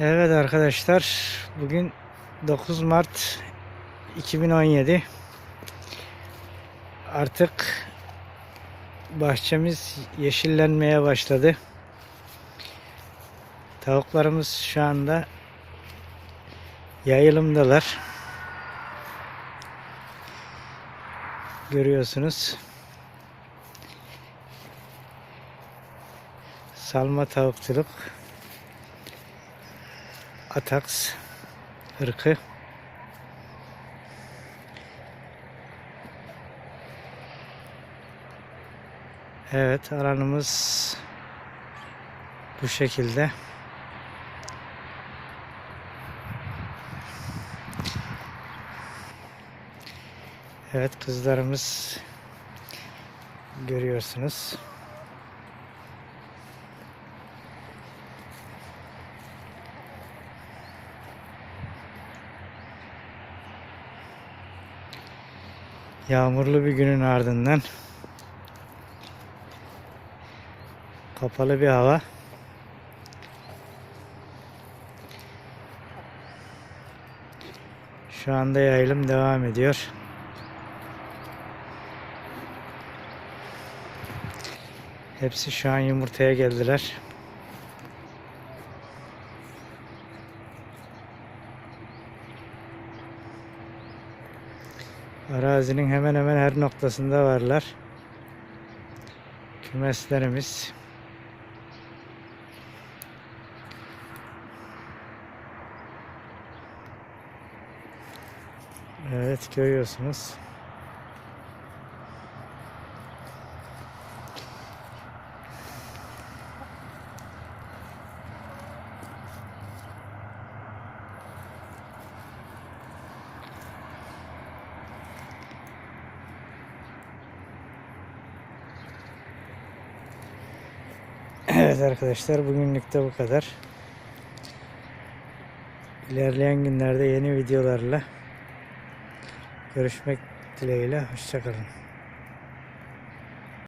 Evet arkadaşlar bugün 9 Mart 2017 artık bahçemiz yeşillenmeye başladı. Tavuklarımız şu anda yayılımdalar. Görüyorsunuz. Salma tavukçuluk. Ataks ırkı. Evet alanımız bu şekilde. Evet kızlarımız görüyorsunuz. Yağmurlu bir günün ardından kapalı bir hava. Şu anda yayılım devam ediyor. Hepsi şu an yumurtaya geldiler. Arazinin hemen hemen her noktasında varlar. Kümeslerimiz. Evet görüyorsunuz. Evet arkadaşlar bugünlük de bu kadar. İlerleyen günlerde yeni videolarla görüşmek dileğiyle. Hoşçakalın.